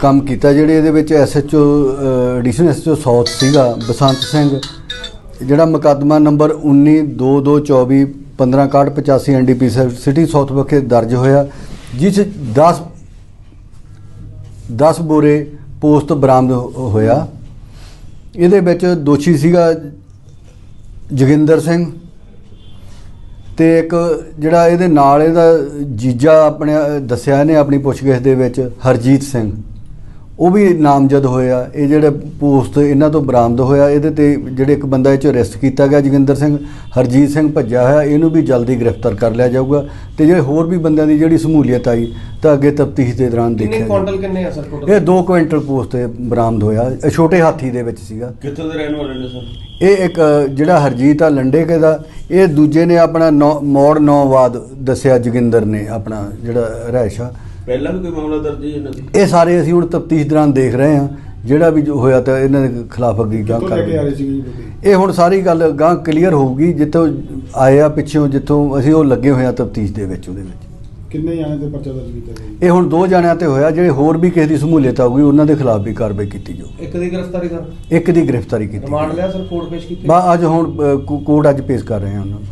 ਕੰਮ ਕੀਤਾ ਜਿਹੜੇ ਇਹਦੇ ਵਿੱਚ ਐਸਐਚਓ ਐਡੀਸ਼ਨਲ ਐਸਐਚਓ ਸਾਊਥ ਸੀਗਾ, ਬਸੰਤ ਸਿੰਘ। ਜਿਹੜਾ ਮੁਕੱਦਮਾ ਨੰਬਰ 192224 156185 ਐਨਡੀਪੀ ਸਿਟੀ ਸਾਊਥ ਵਿਖੇ ਦਰਜ ਹੋਇਆ, ਜਿਸ 'ਚ 10 10 ਬੋਰੇ ਪੋਸਟ ਬਰਾਮਦ ਹੋਇਆ। ਇਹਦੇ ਵਿੱਚ ਦੋਸ਼ੀ ਸੀਗਾ ਜੋਗਿੰਦਰ ਸਿੰਘ ਤੇ ਇੱਕ ਜਿਹੜਾ ਇਹਦੇ ਨਾਲ ਇਹਦਾ ਜੀਜਾ ਆਪਣੇ ਦੱਸਿਆ ਇਹਨੇ ਆਪਣੀ ਪੁੱਛਗਿੱਛ ਦੇ ਵਿੱਚ, ਹਰਜੀਤ ਸਿੰਘ। ਉਹ ਵੀ ਨਾਮਜ਼ਦ ਹੋਇਆ ਇਹ ਜਿਹੜੇ ਪੋਸਟ ਇਹਨਾਂ ਤੋਂ ਬਰਾਮਦ ਹੋਇਆ ਇਹਦੇ ਤੇ ਜਿਹੜੇ ਇੱਕ ਬੰਦਾ ਇਹ ਚ ਅਰੈਸਟ ਕੀਤਾ ਗਿਆ ਜੋਗਿੰਦਰ ਸਿੰਘ ਹਰਜੀਤ ਸਿੰਘ ਭੱਜਿਆ ਹੋਇਆ ਇਹਨੂੰ ਵੀ ਜਲਦੀ ਗ੍ਰਿਫਤਾਰ ਕਰ ਲਿਆ ਜਾਊਗਾ ਤੇ ਜਿਹੜੇ ਹੋਰ ਵੀ ਬੰਦਿਆਂ ਦੀ ਜਿਹੜੀ ਸਮੂਲੀਅਤ ਆਈ ਤਾਂ ਅੱਗੇ ਤਫਤੀਸ਼ ਦੇ ਦੌਰਾਨ ਕਿੰਨੇ ਦੇਖਿਆ ਕੁਆਂਟਲ ਜਾਊਗਾ। ਕਿੰਨੇ ਆ ਸਰ ਟੋਟਲ ਇਹ 2 ਕੁਇੰਟਲ ਪੋਸਟ ਤੇ ਬਰਾਮਦ ਹੋਇਆ ਇਹ ਛੋਟੇ ਹਾਥੀ ਦੇ ਵਿੱਚ ਸੀਗਾ। ਕਿੱਥੋਂ ਦੇ ਰਹਿਣ ਵਾਲੇ ਨੇ ਸਰ? ਇਹ ਇੱਕ ਜਿਹੜਾ ਹਰਜੀਤ ਆ ਲੰਡੇਕੇ ਦਾ ਇਹ ਦੂਜੇ ਨੇ ਆਪਣਾ ਨੌ- ਮੋੜ ਨੌਵਾਦ ਦੱਸਿਆ ਜੋਗਿੰਦਰ ਨੇ ਆਪਣਾ ਜਿਹੜਾ ਰਹਿਸ਼ ਆ। ਪਹਿਲਾਂ ਵੀ ਕੋਈ ਮਾਮਲਾ ਦਰਜ ਹੈ ਇਹਨਾਂ ਦੀ? ਇਹ ਸਾਰੇ ਅਸੀਂ ਹੁਣ ਤਫਤੀਸ਼ ਦੌਰਾਨ ਦੇਖ ਰਹੇ ਹਾਂ। ਜਿਹੜਾ ਵੀ ਜੋ ਹੋਇਆ ਤਾਂ ਇਹਨਾਂ ਦੇ ਖਿਲਾਫ ਅੱਗੇ ਗਾਂ ਕਿੱਥੋਂ ਲੈ ਕੇ ਆ ਰਹੇ ਕਰ ਸੀਗੇ ਜੀ ਬੰਦੇ? ਇਹ ਹੁਣ ਸਾਰੀ ਗੱਲ ਗਾਂ ਕਲੀਅਰ ਹੋਊਗੀ ਜਿੱਥੋਂ ਆਏ ਆ ਪਿੱਛੋਂ ਜਿੱਥੋਂ ਅਸੀਂ ਉਹ ਲੱਗੇ ਹੋਏ ਆ ਤਫਤੀਸ਼ ਦੇ ਵਿੱਚ ਉਹਦੇ ਵਿੱਚ। ਕਿੰਨੇ ਜਾਣੇ ਤੇ ਪਰਚਾ ਦਰਜ ਕੀਤਾ ਗਿਆ ਜੀ? ਇਹ ਹੁਣ ਦੋ ਜਣਿਆਂ ਤੇ ਹੋਇਆ ਜਿਹੜੇ ਹੋਰ ਵੀ ਕਿਸੇ ਦੀ ਸਮੂਲੀਅਤ ਆਊਗੀ ਉਹਨਾਂ ਦੇ ਖਿਲਾਫ ਵੀ ਕਾਰਵਾਈ ਕੀਤੀ ਜਾਊ ਇੱਕ ਦੀ ਗ੍ਰਿਫਤਾਰੀ ਸਰ ਇੱਕ ਦੀ ਗ੍ਰਿਫਤਾਰੀ ਕੀਤੀ ਰਿਮਾਂਡ ਲਿਆ ਸਰ ਕੋਰਟ ਪੇਸ਼ ਕੀਤੀ? ਬਾ ਅੱਜ ਹੁਣ ਅ, ਕੋ- ਕੋਰਟ ਅੱਜ ਪੇਸ਼ ਕਰ ਰਹੇ ਹਾਂ ਉਹਨਾਂ ਨੂੰ।